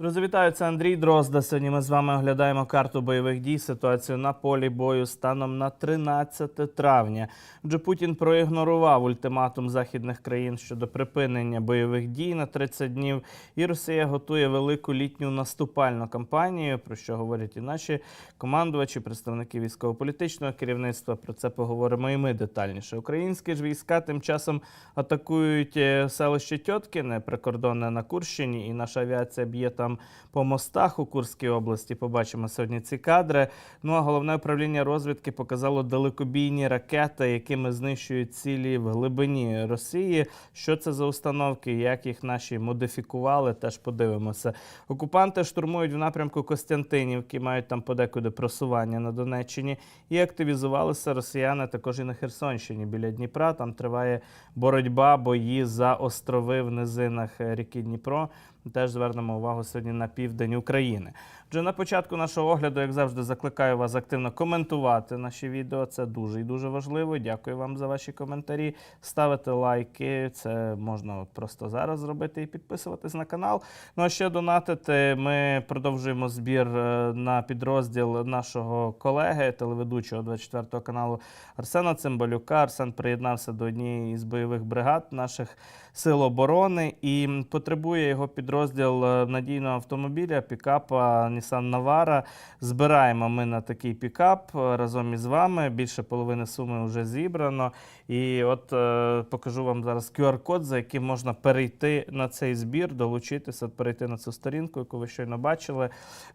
Друзі, вітаю, це Андрій Дрозда. Сьогодні ми з вами оглядаємо карту бойових дій, ситуацію на полі бою станом на 13 травня. Адже Путін проігнорував ультиматум західних країн щодо припинення бойових дій на 30 днів. І Росія готує велику літню наступальну кампанію, про що говорять і наші командувачі, представники військово-політичного керівництва. Про це поговоримо і ми детальніше. Українські ж війська тим часом атакують е, селище Тьоткіне, прикордонне на Курщині, і наша авіація б'є там по мостах у Курській області. Побачимо сьогодні ці кадри. Ну а головне управління розвідки показало далекобійні ракети, якими знищують цілі в глибині Росії. Що це за установки? Як їх наші модифікували? Теж подивимося. Окупанти штурмують в напрямку Костянтинівки, мають там подекуди просування на Донеччині. І активізувалися росіяни також і на Херсонщині біля Дніпра. Там триває боротьба, бої за острови в низинах ріки Дніпро. Теж звернемо увагу сьогодні на південь України. Вже на початку нашого огляду, як завжди, закликаю вас активно коментувати наші відео. Це дуже і дуже важливо. Дякую вам за ваші коментарі. Ставити лайки. Це можна просто зараз зробити і підписуватись на канал. Ну а ще донатити. Ми продовжуємо збір е, на підрозділ нашого колеги, телеведучого 24 каналу Арсена Цимбалюка. Арсен приєднався до однієї з бойових бригад наших сил оборони і потребує його підрозділ е, надійного автомобіля, пікапа Nissan Navara. Збираємо ми на такий пікап е, разом із вами. Більше половини суми вже зібрано. І от е, покажу вам зараз QR-код, за яким можна перейти на цей збір, долучитися, перейти на цю сторінку, яку ви щойно бачили.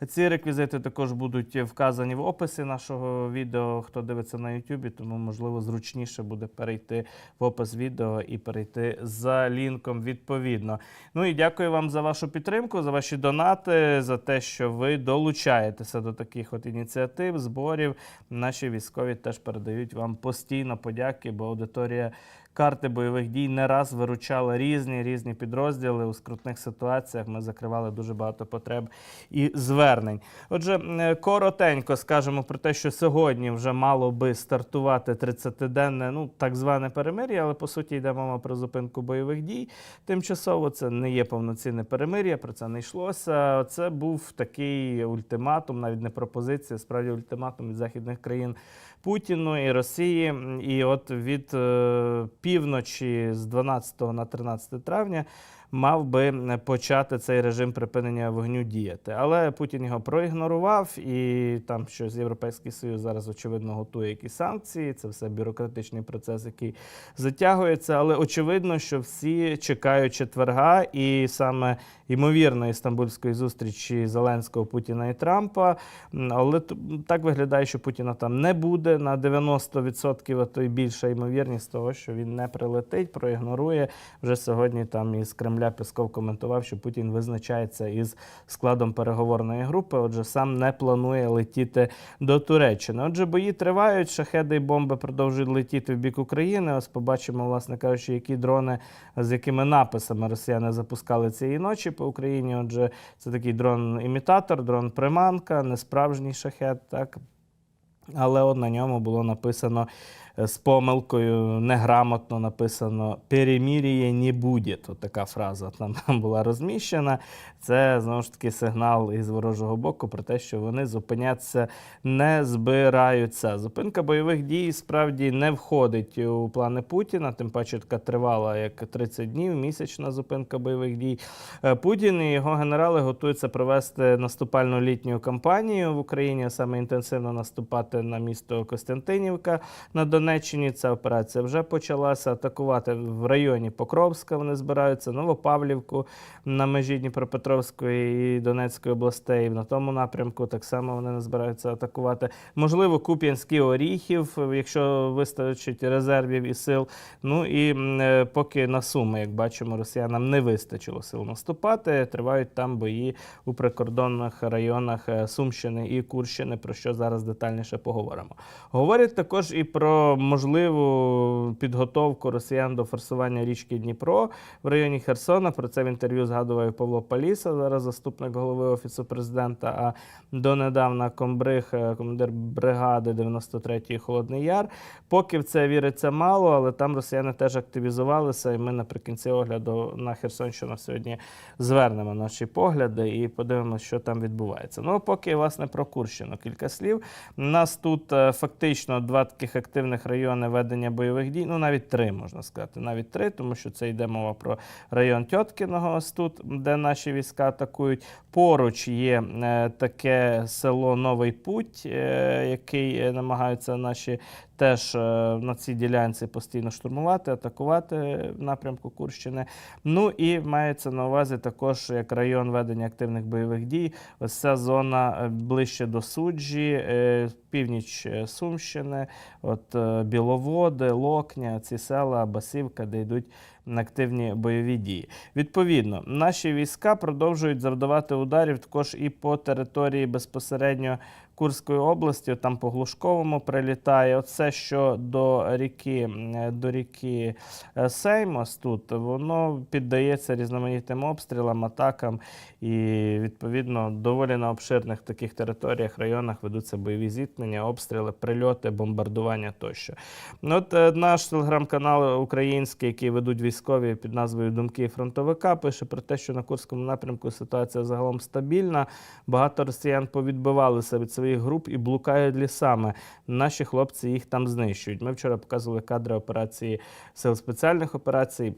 Ці реквізити також будуть вказані в описі нашого відео. Хто дивиться на YouTube, тому можливо зручніше буде перейти в опис відео і перейти за лінком відповідно. Ну і дякую вам за вашу підтримку, за ваші донати, за те, що ви долучаєтеся до таких от ініціатив, зборів. Наші військові теж передають вам постійно подяки, бо аудиторія. Карти бойових дій не раз виручала різні різні підрозділи у скрутних ситуаціях. Ми закривали дуже багато потреб і звернень. Отже, е, коротенько скажемо про те, що сьогодні вже мало би стартувати 30-денне, ну так зване перемир'я, але по суті йде мова про зупинку бойових дій. Тимчасово це не є повноцінне перемир'я, про це не йшлося. Це був такий ультиматум, навіть не пропозиція, справді ультиматум від західних країн Путіну і Росії. І от від е, півночі з 12 на 13 травня мав би почати цей режим припинення вогню діяти. Але Путін його проігнорував, і там щось Європейський Союз зараз очевидно готує якісь санкції. Це все бюрократичний процес, який затягується. Але очевидно, що всі чекають четверга, і саме ймовірної стамбульської зустрічі Зеленського, Путіна і Трампа. Але так виглядає, що Путіна там не буде на 90%, а то й більша ймовірність того, що він не прилетить, проігнорує. Вже сьогодні там із Кремля Песков коментував, що Путін визначається із складом переговорної групи. Отже, сам не планує летіти до Туреччини. Отже, бої тривають, шахеди і бомби продовжують летіти в бік України. Ось побачимо, власне кажучи, які дрони з якими написами росіяни запускали цієї ночі по Україні. Отже, це такий дрон-імітатор, дрон-приманка, не справжній шахет, так. Але от на ньому було написано е, з помилкою, неграмотно написано «Перемір'я не буде». От така фраза там, там була розміщена. Це знову ж таки сигнал із ворожого боку про те, що вони зупинятися не збираються. Зупинка бойових дій справді не входить у плани Путіна, тим паче така тривала як 30 днів, місячна зупинка бойових дій. Е, Путін і його генерали готуються провести наступальну літню кампанію в Україні, а саме інтенсивно наступати на місто Костянтинівка на Донеччині. Ця операція вже почалася. Атакувати в районі Покровська. Вони збираються Новопавлівку на межі Дніпропетровської і Донецької областей. На тому напрямку так само вони не збираються атакувати. Можливо, Куп'янський Оріхів, якщо вистачить резервів і сил. Ну і е, поки на Суми, як бачимо, росіянам не вистачило сил наступати. Тривають там бої у прикордонних районах е, Сумщини і Курщини, про що зараз детальніше поговоримо. Говорять також і про можливу підготовку росіян до форсування річки Дніпро в районі Херсона. Про це в інтерв'ю згадував Павло Паліса, зараз заступник голови офісу президента. А донедавна комбриг, е, командир бригади 93-ї Холодний Яр. Поки в це віриться мало, але там росіяни теж активізувалися, і ми наприкінці огляду на Херсонщину сьогодні звернемо наші погляди і подивимося, що там відбувається. Ну, поки, власне, про Курщину кілька слів. У тут е, фактично два таких активних райони ведення бойових дій, ну навіть три можна сказати, навіть три, тому що це йде мова про район Тьоткіного, ось тут, де наші війська атакують. Поруч є е, таке село Новий Путь, е, який намагаються наші теж е, на цій ділянці постійно штурмувати, атакувати в напрямку Курщини. Ну і мається на увазі також як район ведення активних бойових дій. Ось ця зона е, ближче до суджі, е, північ Сумщини, от Біловоди, Локня, ці села, Басівка, де йдуть активні бойові дії. Відповідно, наші війська продовжують завдавати ударів також і по території безпосередньо Курської області, там по Глушковому прилітає. Оце що до ріки, до ріки е, Сеймос тут, воно піддається різноманітним обстрілам, атакам, і відповідно доволі на обширних таких територіях, районах ведуться бойові зіткнення, обстріли, прильоти, бомбардування тощо. От е, наш телеграм-канал український, який ведуть військові під назвою Думки фронтовика, пише про те, що на Курському напрямку ситуація загалом стабільна. Багато росіян повідбивалися від своїх груп і блукають лісами. Наші хлопці їх там знищують. Ми вчора показували кадри операції сил спеціальних операцій.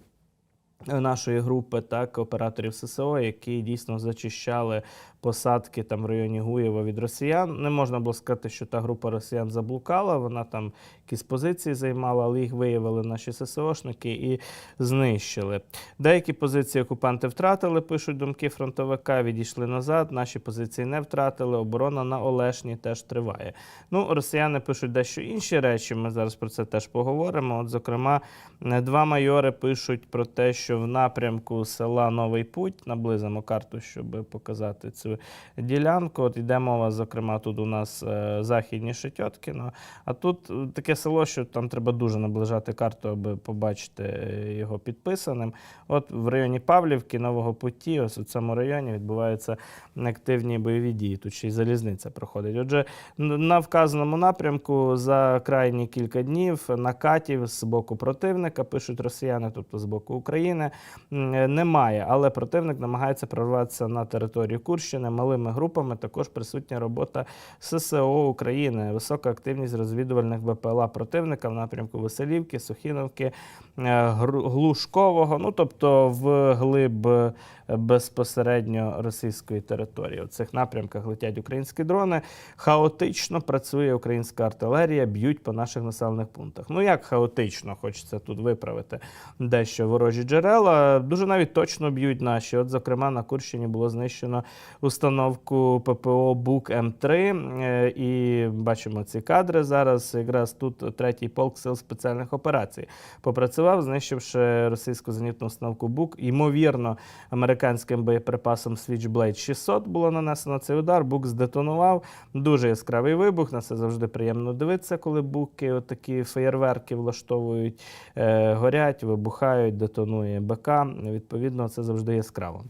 Нашої групи, так, операторів ССО, які дійсно зачищали посадки там в районі Гуєва від росіян. Не можна було сказати, що та група росіян заблукала, вона там якісь позиції займала, але їх виявили наші ССОшники і знищили. Деякі позиції окупанти втратили, пишуть думки фронтовика, відійшли назад. Наші позиції не втратили. Оборона на Олешні теж триває. Ну, росіяни пишуть дещо інші речі. Ми зараз про це теж поговоримо. От, зокрема, два майори пишуть про те, що в напрямку села Новий Путь наблизимо карту, щоб показати цю ділянку. От йде мова, зокрема, тут у нас е, західніше Тьоткіно. А тут таке село, що там треба дуже наближати карту, аби побачити е, його підписаним. От в районі Павлівки, Нового Путі, ось у цьому районі відбуваються активні бойові дії. Тут ще й залізниця проходить. Отже, на вказаному напрямку за крайні кілька днів накатів з боку противника, пишуть росіяни, тобто з боку України, е, немає. Але противник намагається прорватися на територію Курщини малими групами. Також присутня робота ССО України, висока активність розвідувальних БПЛА противника в напрямку Веселівки, Сухіновки, е, Глушкового, ну тобто в глиб безпосередньо російської території. У цих напрямках летять українські дрони. Хаотично працює українська артилерія, б'ють по наших населених пунктах. Ну як хаотично, хочеться тут виправити дещо ворожі джерела. Дуже навіть точно б'ють наші. От, зокрема, на Курщині було знищено установку ППО БУК М3. Е, І бачимо ці кадри зараз. Якраз тут третій полк сил спеціальних операцій попрацював, знищивши російську зенітну установку БУК. Ймовірно, американським боєприпасом Switchblade 600 було нанесено цей удар. БУК здетонував. Дуже яскравий вибух. На це завжди приємно дивитися, коли буки отакі феєрверки влаштовують, е, горять, вибухають, детонує БК. Відповідно, це завжди яскраво.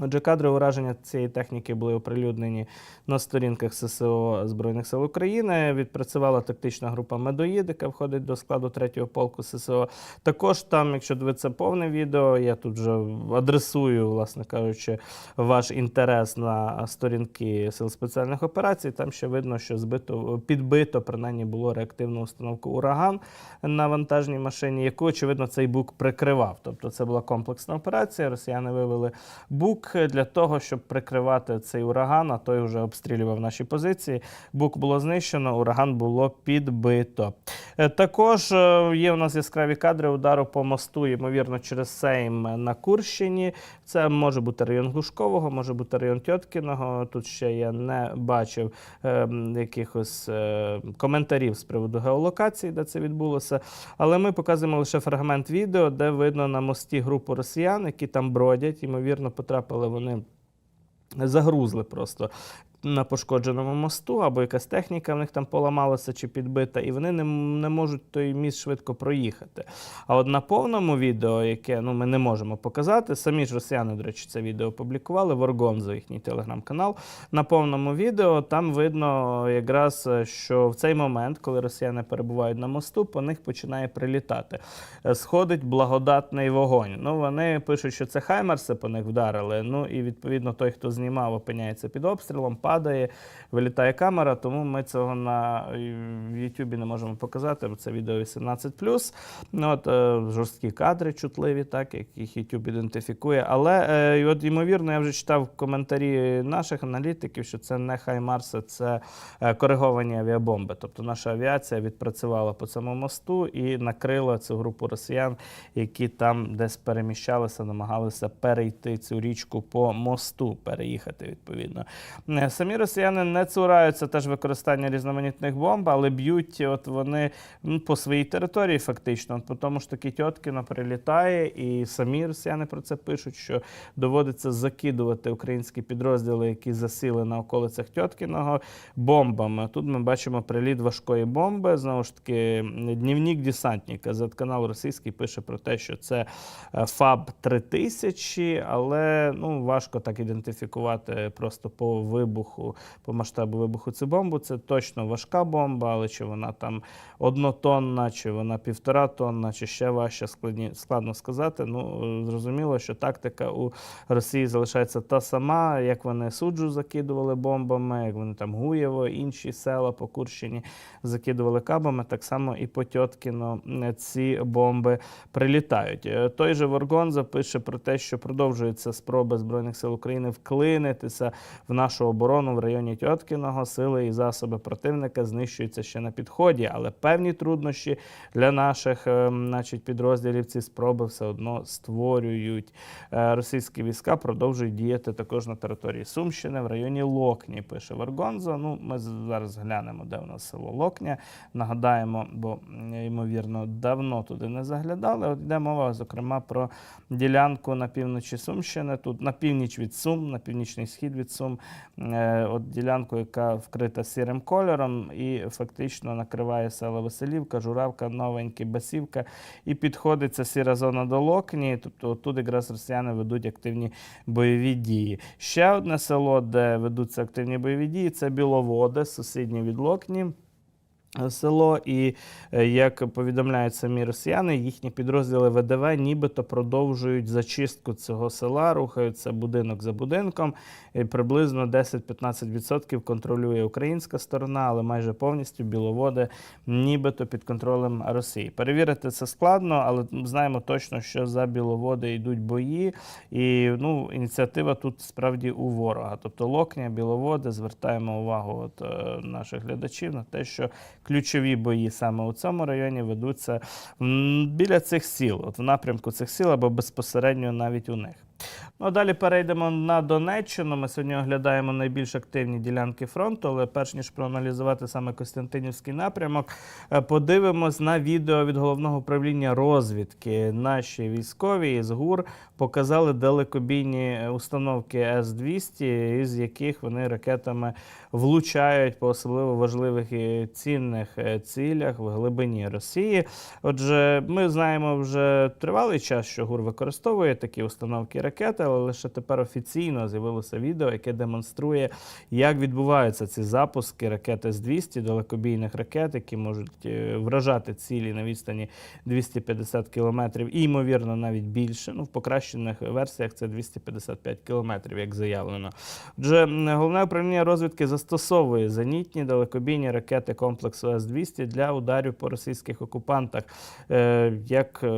Отже, кадри ураження цієї техніки були оприлюднені на сторінках ССО Збройних сил України. Відпрацювала тактична група Медоїд, яка входить до складу 3-го полку ССО. Також там, якщо дивитися повне відео, я тут вже адресую, власне кажучи, ваш інтерес на сторінки сил спеціальних операцій. Там ще видно, що збито підбито принаймні було реактивну установку ураган на вантажній машині, яку очевидно цей бук прикривав. Тобто це була комплексна операція. Росіяни вивели бук для того, щоб прикривати цей ураган, а той вже обстрілював наші позиції. Бук було знищено, ураган було підбито. Е, Також е, є у нас яскраві кадри удару по мосту, ймовірно, через Сейм на Курщині. Це може бути район Глушкового, може бути район Тьоткіного. Тут ще я не бачив е, якихось е, коментарів з приводу геолокації, де це відбулося. Але ми показуємо лише фрагмент відео, де видно на мості групу росіян, які там бродять. Ймовірно, потрапили вони. Загрузли просто на пошкодженому мосту, або якась техніка в них там поламалася чи підбита, і вони не, не можуть той міст швидко проїхати. А от на повному відео, яке ну, ми не можемо показати, самі ж росіяни, до речі, це відео опублікували, Воргонзо, їхній телеграм-канал. На повному відео там видно якраз, е, що в цей момент, коли росіяни перебувають на мосту, по них починає прилітати. Е, Сходить благодатний вогонь. Ну, вони пишуть, що це хаймерси по них вдарили. Ну і відповідно той, хто знімав, опиняється під обстрілом, падає, вилітає камера. Тому ми цього на в Ютубі не можемо показати, це відео 18+. Ну, от, е, жорсткі кадри чутливі, так, яких YouTube ідентифікує. Але е, і от, ймовірно, я вже читав коментарі наших аналітиків, що це не Хаймарси, це е, кориговані авіабомби. Тобто наша авіація відпрацювала по цьому мосту і накрила цю групу росіян, які там десь переміщалися, намагалися перейти цю річку по мосту, переїхати відповідно. Самі росіяни не цураються теж використання різноманітних бомб, але б'ють от вони ну, по своїй території, фактично. По тому ж таки Тьоткіно прилітає, і самі росіяни про це пишуть, що доводиться закидувати українські підрозділи, які засіли на околицях Тьоткіного, бомбами. Тут ми бачимо приліт важкої бомби. Знову ж таки, дневник десантника. Z-канал російський пише про те, що це е, ФАБ 3000, але ну, важко так ідентифікувати просто по вибуху, по масштабу вибуху цю бомбу. Це точно важка бомба, але чи вона там однотонна, чи вона півтора тонна, чи ще важче складні, складно сказати. Ну, зрозуміло, що тактика у Росії залишається та сама, як вони суджу закидували бомбами, як вони там Гуєво, інші села по Курщині закидували кабами, так само і по Тьоткіно е, ці бомби прилітають. Е, Той же Воргонза пише про те, що продовжуються спроби Збройних сил України вклинитися в нашу оборону в районі Тьоткіного. Сили і засоби противника знищуються ще на підході, але певні труднощі для наших е, значить, підрозділів ці спроби все одно створюють. Е, Російські війська продовжують діяти також на території Сумщини в районі Локні, пише Варгонзо. Ну, ми зараз глянемо, де у нас село Локня. Нагадаємо, бо ймовірно давно туди не заглядали. От йде мова, зокрема, про ділянку на півночі Сумщини, тут на північ від Сум, на північний схід від Сум. От ділянку, яка вкрита сірим кольором, і фактично накриває села Веселівка, Журавка, Новенькі, Басівка, і підходить ця сіра зона до Локні. Тобто тут якраз росіяни ведуть активні бойові дії. Ще одне село, де ведуться активні бойові дії, це Біловоди, сусіднє від Локні. Село, і е, як повідомляють самі росіяни, їхні підрозділи ВДВ нібито продовжують зачистку цього села, рухаються будинок за будинком. І приблизно 10-15% контролює українська сторона, але майже повністю біловоди нібито під контролем Росії. Перевірити це складно, але знаємо точно, що за біловоди йдуть бої, і ну, ініціатива тут справді у ворога. Тобто Локня, біловоди, звертаємо увагу от, е, наших глядачів на те, що ключові бої саме у цьому районі ведуться біля цих сіл, от в напрямку цих сіл або безпосередньо навіть у них. Ну, а далі перейдемо на Донеччину. Ми сьогодні оглядаємо найбільш активні ділянки фронту, але перш ніж проаналізувати саме Костянтинівський напрямок, е, подивимось на відео від головного управління розвідки. Наші військові із ГУР показали далекобійні установки С-200, із яких вони ракетами влучають по особливо важливих і цінних е, цілях в глибині Росії. Отже, ми знаємо вже тривалий час, що ГУР використовує такі установки ракети, але лише тепер офіційно з'явилося відео, яке демонструє, як відбуваються ці запуски ракет С-200, далекобійних ракет, які можуть е, вражати цілі на відстані 250 кілометрів, і ймовірно навіть більше. Ну, в покращених версіях це 255 кілометрів, як заявлено. Отже, головне управління розвідки застосовує зенітні далекобійні ракети комплексу С-200 для ударів по російських окупантах. Е, Як е,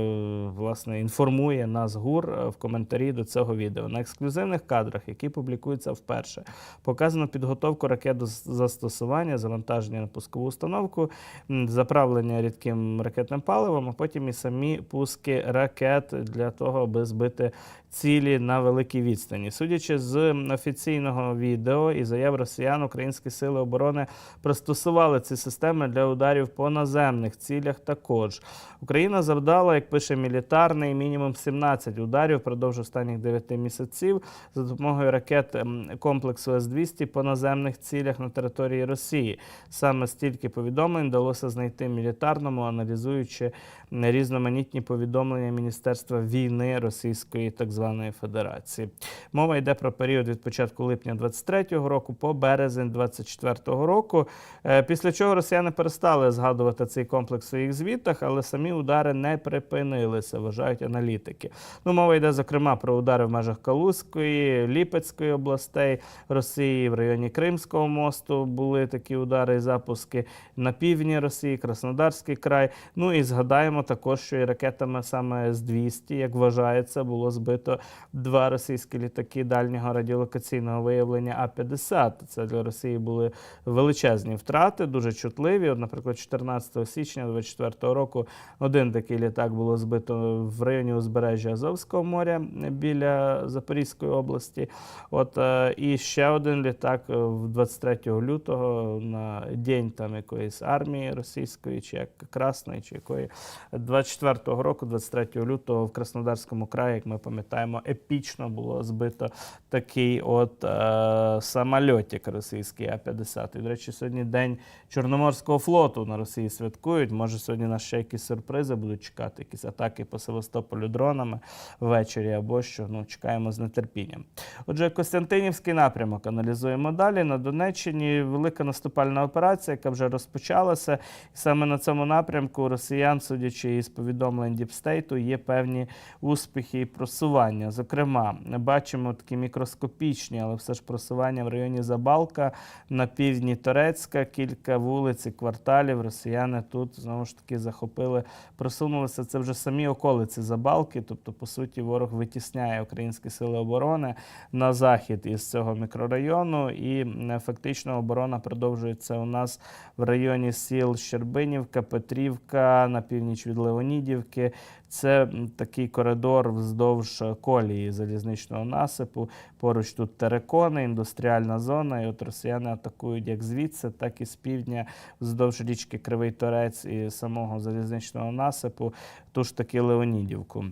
власне інформує нас ГУР в коментарі до цього відео. На ексклюзивних кадрах, які публікуються вперше, показано підготовку ракет до застосування, завантаження на пускову установку, заправлення рідким ракетним паливом, а потім і самі пуски ракет для того, аби збити цілі на великій відстані. Судячи з офіційного відео і заяв росіян, українські сили оборони пристосували ці системи для ударів по наземних цілях. Також Україна завдала, як пише мілітарний, мінімум 17 ударів впродовж останніх 9 місяців за допомогою ракет ем, комплексу С-200 по наземних цілях на території Росії. Саме стільки повідомлень вдалося знайти мілітарному, аналізуючи різноманітні повідомлення Міністерства війни Російської так званої Федерації. Мова йде про період від початку липня 23-го року по березень 24-го року. Е, Після чого росіяни перестали згадувати цей комплекс в своїх звітах, але самі удари не припинилися, вважають аналітики. Ну, мова йде зокрема про удари в межах Калузької, Ліпецької областей Росії, в районі Кримського мосту були такі удари і запуски на півдні Росії, Краснодарський край. Ну і згадаємо також, що і ракетами саме з 200, як вважається, було збито два російські літаки дальнього радіолокаційного виявлення А-50. Це для Росії були величезні втрати, дуже чутливі. От, наприклад, 14 січня 24 року один такий літак було збито в районі узбережжя Азовського моря біля Запорізької області. От е, і ще один літак е, в 23 лютого на день там якоїсь армії російської, чи як Красної, чи якої 24 року, 23 лютого, в Краснодарському краї, як ми пам'ятаємо, епічно було збито такий от е, самольотик російський А-50. І, до речі, сьогодні день Чорноморського флоту на Росії святкують. Може, сьогодні нас ще якісь сюрпризи будуть чекати, якісь атаки по Севастополю дронами ввечері або що. Ну, чекаємо з нетерпінням. Отже, Костянтинівський напрямок аналізуємо далі. На Донеччині велика наступальна операція, яка вже розпочалася. І саме на цьому напрямку росіян, судячи із повідомлень Діпстейту, є певні успіхи і просування. Зокрема, бачимо такі мікроскопічні, але все ж просування в районі Забалка на півдні Торецька, кілька вулиць і кварталів. Росіяни тут знову ж таки захопили, просунулися. Це вже самі околиці Забалки. Тобто, по суті, ворог витісняє українські сили оборони на захід із цього мікрорайону, і фактично оборона продовжується у нас в районі сіл Щербинівка, Петрівка на північ від Леонідівки. Це такий коридор вздовж е, колії залізничного насипу. Поруч тут терекони, індустріальна зона. І от росіяни атакують як звідси, так і з півдня вздовж річки Кривий Торець і самого залізничного насипу, ту ж таки Леонідівку.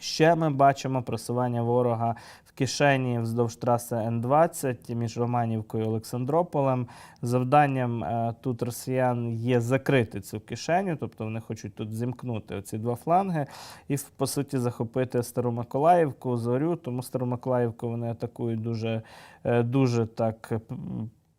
Ще ми бачимо просування ворога в кишені вздовж траси Н-20 між Романівкою і Олександрополем. Завданням е, тут росіян є закрити цю кишеню, тобто вони хочуть тут зімкнути оці два фланги і, по суті, захопити Старомиколаївку, Зорю. Тому Старомиколаївку вони атакують дуже, е, дуже так.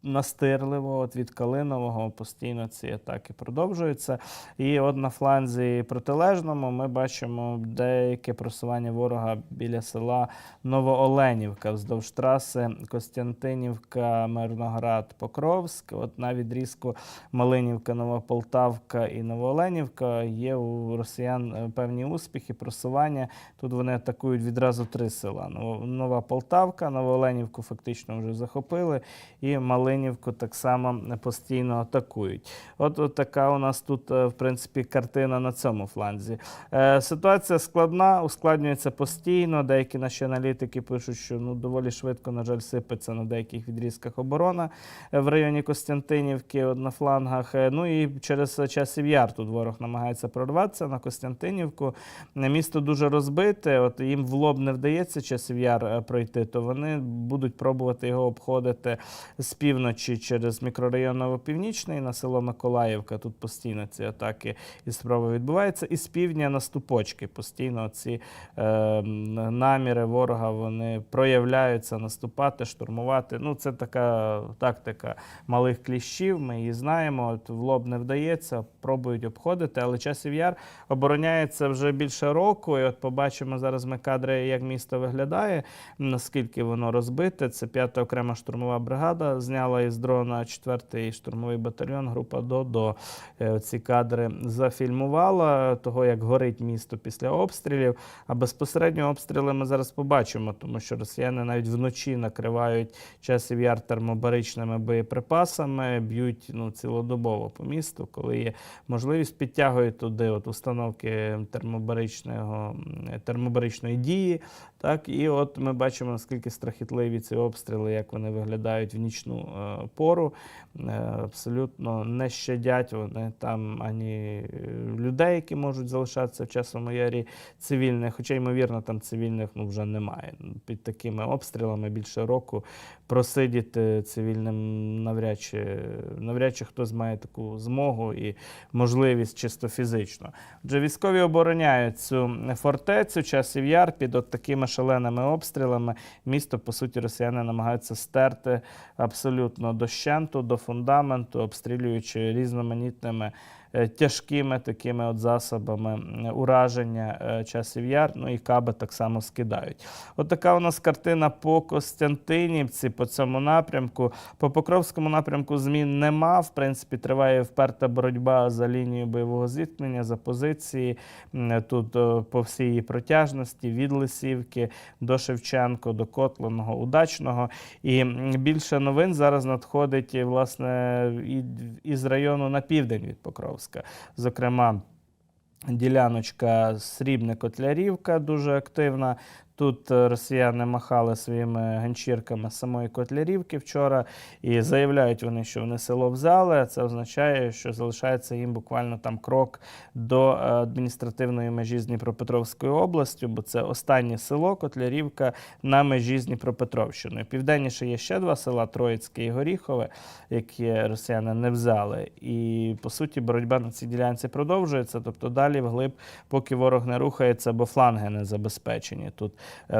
Настирливо от від Калинового постійно ці атаки продовжуються. І от на фланзі протилежному ми бачимо деяке просування ворога біля села Новооленівка вздовж траси Костянтинівка, Мирноград, Покровськ. От на відрізку Малинівка, Новополтавка і Новооленівка є у росіян е, певні успіхи, просування. Тут вони атакують відразу три села: Нова Полтавка, Новооленівку фактично вже захопили, і Малинівку так само постійно атакують. От, от така у нас тут, е, в принципі, картина на цьому фланзі. Е, ситуація складна, ускладнюється постійно. Деякі наші аналітики пишуть, що ну доволі швидко, на жаль, сипеться на деяких відрізках оборона е, в районі Костянтинівки, от на флангах. Е, Ну і через часів яр тут ворог намагається прорватися на Костянтинівку. Місто дуже розбите. От їм в лоб не вдається часів яр пройти, то вони будуть пробувати його обходити з півночі через мікрорайон Новопівнічний на село Миколаївка. Тут постійно ці атаки і спроби відбуваються. І з півдня на ступочки постійно ці е, наміри ворога вони проявляються наступати, штурмувати. Ну, це така тактика малих кліщів. Ми її знаємо. От в лоб не вдається, пробують обходити, але часів яр обороняється вже більше року. І от побачимо зараз ми кадри, як місто виглядає, наскільки воно розбите. Це 5-та окрема штурмова бригада зняла із дрона 4-й штурмовий батальйон, група ДОДО. Е, Ці кадри зафільмувала того, як горить місто після обстрілів. А безпосередньо обстріли ми зараз побачимо, тому що росіяни навіть вночі накривають часів яр термобаричними боєприпасами, б'ють ну, цілодобово по місту, коли є можливість, підтягують туди от установки термобаричного, термобаричної дії, Так, і от ми бачимо, наскільки страхітливі ці обстріли, як вони виглядають в нічну е, пору. Е, абсолютно не щадять вони там ані е, людей, які можуть залишатися в часовому ярі цивільних, хоча, ймовірно, там цивільних ну, вже немає. Під такими обстрілами більше року просидіти цивільним навряд чи, навряд чи хтось має таку змогу і можливість чисто фізично. Отже, військові обороняють цю фортецю, часів яр під от такими шаленими обстрілами. Місто, по суті, росіяни намагаються стерти абсолютно дощенту, до фундаменту, обстрілюючи різноманітними тяжкими такими от засобами ураження е, часів яр. Ну і каби так само скидають. От така у нас картина по Костянтинівці, по цьому напрямку. По Покровському напрямку змін нема. В принципі, триває вперта боротьба за лінією бойового зіткнення, за позиції. Тут е, по всій її протяжності від Лисівки до Шевченко, до Котланого, Удачного. І більше новин зараз надходить власне із району на південь від Покровська. Зокрема, діляночка Срібне Котлярівка дуже активна. Тут е, росіяни махали своїми ганчірками самої Котлярівки вчора і заявляють вони, що вони село взяли. Це означає, що залишається їм буквально там крок до е, адміністративної межі з Дніпропетровською областю, бо це останнє село Котлярівка на межі з Дніпропетровщиною. Південніше є ще два села Троїцьке і Горіхове, які росіяни не взяли. І по суті боротьба на цій ділянці продовжується. Тобто далі вглиб, поки ворог не рухається, бо фланги не забезпечені тут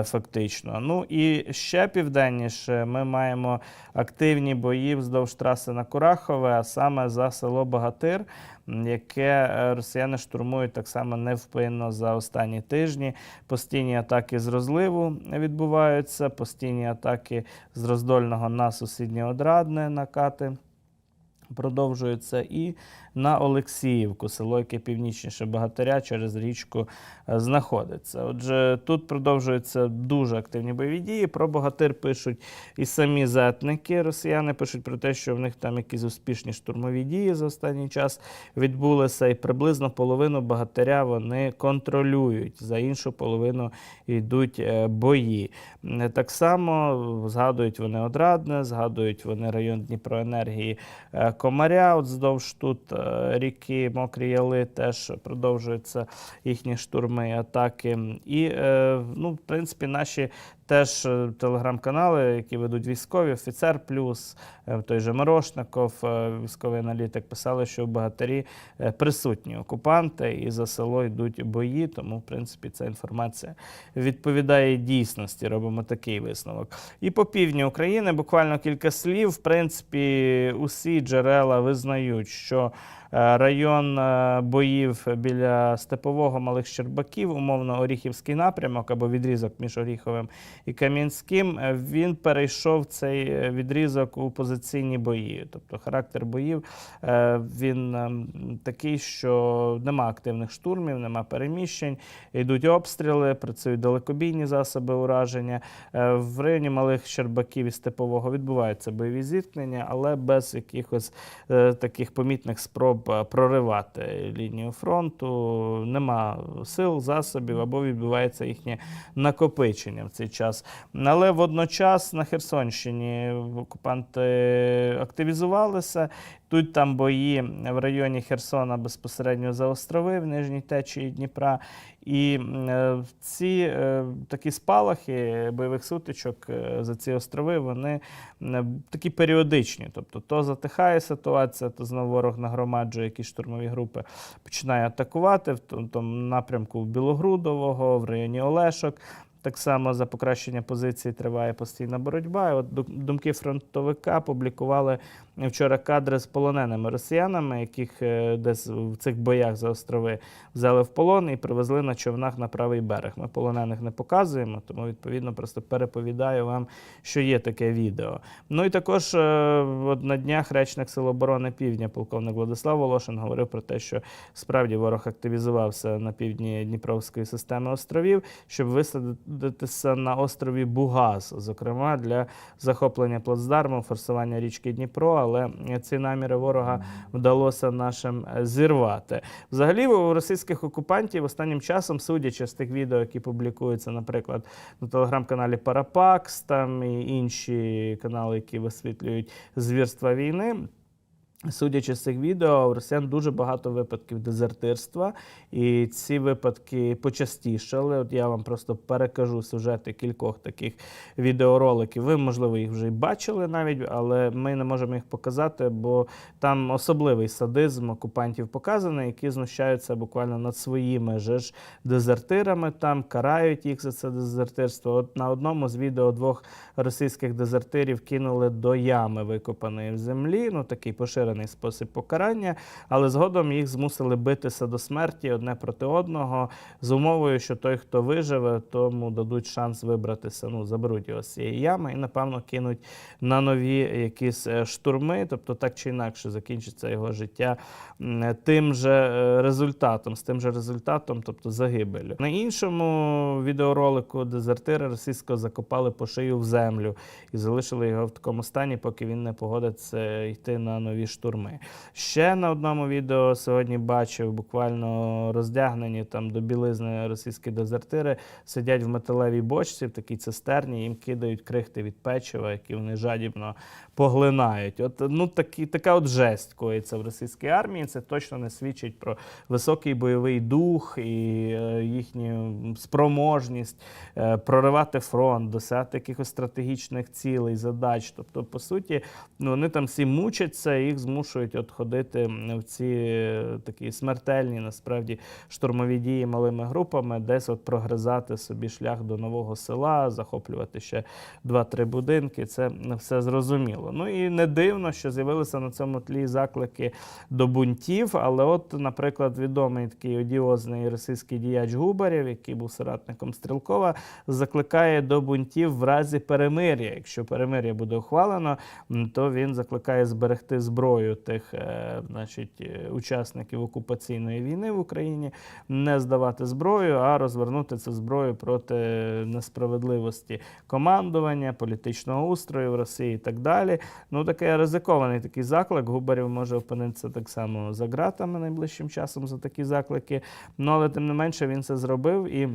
фактично. Ну і ще південніше ми маємо активні бої вздовж траси на Курахове, а саме за село Багатир. Яке е, росіяни штурмують так само невпинно за останні тижні. Постійні атаки з розливу відбуваються, постійні атаки з роздольного на сусіднє одрадне накати продовжуються і на Олексіївку, село, яке північніше Багатиря через річку е, знаходиться. Отже, тут продовжуються дуже активні бойові дії. Про Богатир пишуть і самі затники. Росіяни пишуть про те, що в них там якісь успішні штурмові дії за останній час відбулися, і приблизно половину Богатиря вони контролюють. За іншу половину йдуть е, бої. М, Так само згадують вони Одрадне, згадують вони район Дніпроенергії е, Комаря. От здовж тут е, ріки Мокрі Яли теж продовжуються їхні штурми і атаки. І, е, ну, в принципі, наші теж е, телеграм-канали, які ведуть військові, офіцер плюс, е, той же Мирошников, е, військовий аналітик, писали, що в Багатирі присутні окупанти і за село йдуть бої. Тому, в принципі, ця інформація відповідає дійсності. Робимо такий висновок. І по півдні України буквально кілька слів. В принципі, усі джерела визнають, що район е, боїв біля Степового Малих Щербаків, умовно Оріхівський напрямок або відрізок між Оріховим і Кам'янським, е, він перейшов цей е, відрізок у позиційні бої. Тобто характер боїв е, він такий, що нема активних штурмів, нема переміщень, йдуть обстріли, працюють далекобійні засоби ураження. Е, В районі малих Щербаків і Степового відбуваються бойові зіткнення, але без якихось е, таких помітних спроб е, проривати лінію фронту. Нема сил, засобів або відбувається їхнє накопичення в цей час. Але водночас на Херсонщині окупанти активізувалися. Тут там бої в районі Херсона безпосередньо за острови в нижній течії Дніпра. І е, ці е, такі спалахи бойових сутичок е, за ці острови, вони такі періодичні. Тобто то затихає ситуація, то знову ворог нагромаджує якісь штурмові групи, починає атакувати в тому, напрямку Білогрудового, в районі Олешок. Так само за покращення позиції триває постійна боротьба. І от думки фронтовика публікували вчора кадри з полоненими росіянами, яких е, десь в цих боях за острови взяли в полон і привезли на човнах на правий берег. Ми полонених не показуємо, тому відповідно просто переповідаю вам, що є таке відео. Ну і також е, от на днях речник Сил оборони Півдня, полковник Владислав Волошин, говорив про те, що справді ворог активізувався на півдні Дніпровської системи островів, щоб висадити, знаходитися на острові Бугас, зокрема для захоплення плацдарму, форсування річки Дніпро, але ці наміри ворога вдалося нашим е, зірвати. Взагалі, у російських окупантів останнім часом, судячи з тих відео, які публікуються, наприклад, на телеграм-каналі Парапакс, там і інші канали, які висвітлюють звірства війни. Судячи з цих відео, у росіян дуже багато випадків дезертирства, і ці випадки почастішали. От я вам просто перекажу сюжети кількох таких відеороликів. Ви, можливо, їх вже й бачили навіть, але ми не можемо їх показати, бо там особливий садизм окупантів показаний, які знущаються буквально над своїми же ж дезертирами, там карають їх за це дезертирство. От на одному з відео двох російських дезертирів кинули до ями, викопаної в землі. Ну такий поширений спосіб покарання, але згодом їх змусили битися до смерті одне проти одного з умовою, що той, хто виживе, тому дадуть шанс вибратися. Ну заберуть його з цієї ями і напевно кинуть на нові якісь е, штурми. Тобто, так чи інакше закінчиться його життя тим же е, результатом, з тим же результатом, тобто загибелю. На іншому відеоролику дезертири російського закопали по шию в землю і залишили його в такому стані, поки він не погодиться йти на нові штурми. Ще на одному відео сьогодні бачив буквально роздягнені там до білизни російські дезертири, сидять в металевій бочці, в такій цистерні, їм кидають крихти від печива, які вони жадібно поглинають. От ну такі, така от жесть коїться в російській армії. Це точно не свідчить про високий бойовий дух і е, їхню спроможність е, проривати фронт, досягти якихось стратегічних цілей, задач. Тобто, по суті, ну, вони там всі мучаться, їх змушують от ходити в ці е, такі смертельні, насправді, штурмові дії малими групами, десь от прогризати собі шлях до нового села, захоплювати ще два-три будинки. Це все зрозуміло. Ну і не дивно, що з'явилися на цьому тлі заклики до бунтів. Але, от, наприклад, відомий такий одіозний російський діяч Губарєв, який був соратником Стрілкова, закликає до бунтів в разі перемир'я. Якщо перемир'я буде ухвалено, то він закликає зберегти зброю тих е, значить, е, учасників окупаційної війни в Україні, не здавати зброю, а розвернути цю зброю проти несправедливості командування, політичного устрою в Росії і так далі. Ну, таке ризикований такий заклик. Губарів може опинитися так само за ґратами найближчим часом за такі заклики. Ну, але тим не менше він це зробив і.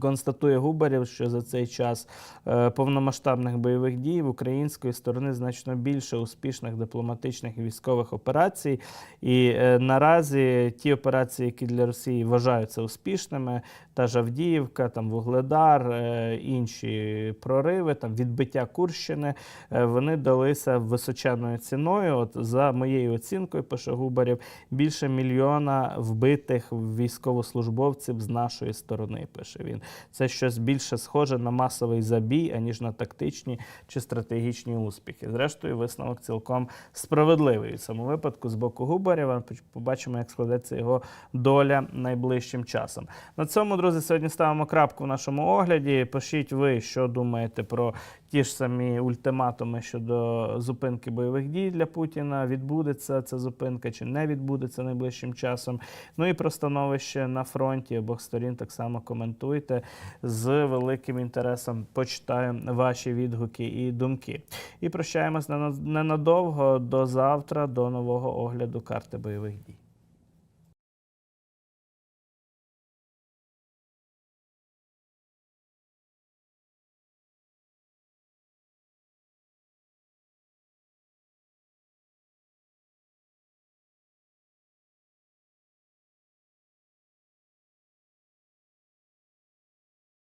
Констатує Губарєв, що за цей час е, повномасштабних бойових дій в української сторони значно більше успішних дипломатичних і військових операцій. І е, наразі ті операції, які для Росії вважаються успішними, та ж Авдіївка, там Вугледар, е, інші прориви, там відбиття Курщини, вони далися височеною ціною. От за моєю оцінкою, пише Губарєв, більше мільйона вбитих військовослужбовців з нашої сторони, пише він. Це щось більше схоже на масовий забій, аніж на тактичні чи стратегічні успіхи. Зрештою, висновок цілком справедливий. В цьому випадку з боку Губарєва побачимо, як складеться його доля найближчим часом. На цьому, друзі, сьогодні ставимо крапку в нашому огляді. Пишіть ви, що думаєте про ті ж самі ультиматуми щодо зупинки бойових дій для Путіна. Відбудеться ця зупинка чи не відбудеться найближчим часом. Ну і про становище на фронті обох сторін так само коментуйте з великим інтересом. Почитаю ваші відгуки і думки. І прощаємось нена- ненадовго до завтра, до нового огляду карти бойових дій.